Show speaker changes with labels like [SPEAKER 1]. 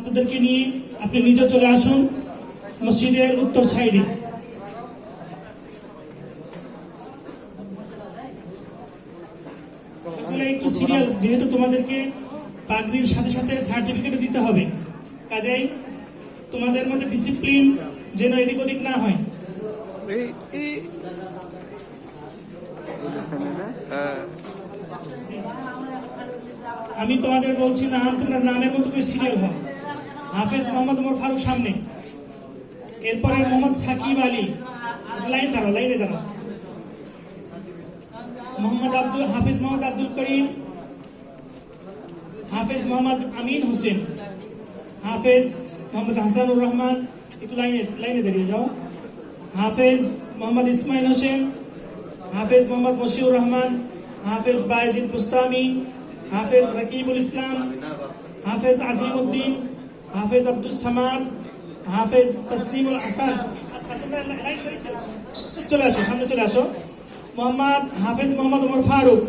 [SPEAKER 1] ছাত্রদেরকে নিয়ে আপনি নিজে চলে আসুন মসজিদের উত্তর সাইডে। একটু সিরিয়াল যেহেতু তোমাদেরকে পাগড়ির সাথে সাথে সার্টিফিকেট দিতে হবে, কাজেই তোমাদের মধ্যে ডিসিপ্লিন যেন এদিক ওদিক না হয়।
[SPEAKER 2] হ্যাঁ
[SPEAKER 1] আমি তোমাদের বলছি না, তোমরা নামের মতো করে সিরিয়াল হও। হাফেজ মোহাম্মদ ওমর ফারুক সামনে। এরপরে মোহাম্মদ সাকিব আলী। লাইন দাঁড়াও, লাইনে দাঁড়াও। মোহাম্মদ আব্দুল, হাফিজ মোহাম্মদ আব্দুল করিম, হাফেজ মোহাম্মদ আমিন হোসেন, হাফেজ মোহাম্মদ হাসানুর রহমান। একটু লাইনে লাইনে দাঁড়িয়ে যাও। হাফেজ মোহাম্মদ ইসমাইল হোসেন, হাফেজ মোহাম্মদ মশিউর রহমান, হাফেজ বায়েজিদ বুস্তামি, হাফেজ রকিবুল ইসলাম, হাফেজ আজিম উদ্দিন হাফেজ আব্দুল সামাদ, হাফেজ তসলিমুল হাসান আচ্ছা। চলে আসো, সামনে চলে আসো মোহাম্মদ, হাফেজ মোহাম্মদ ওমর ফারুক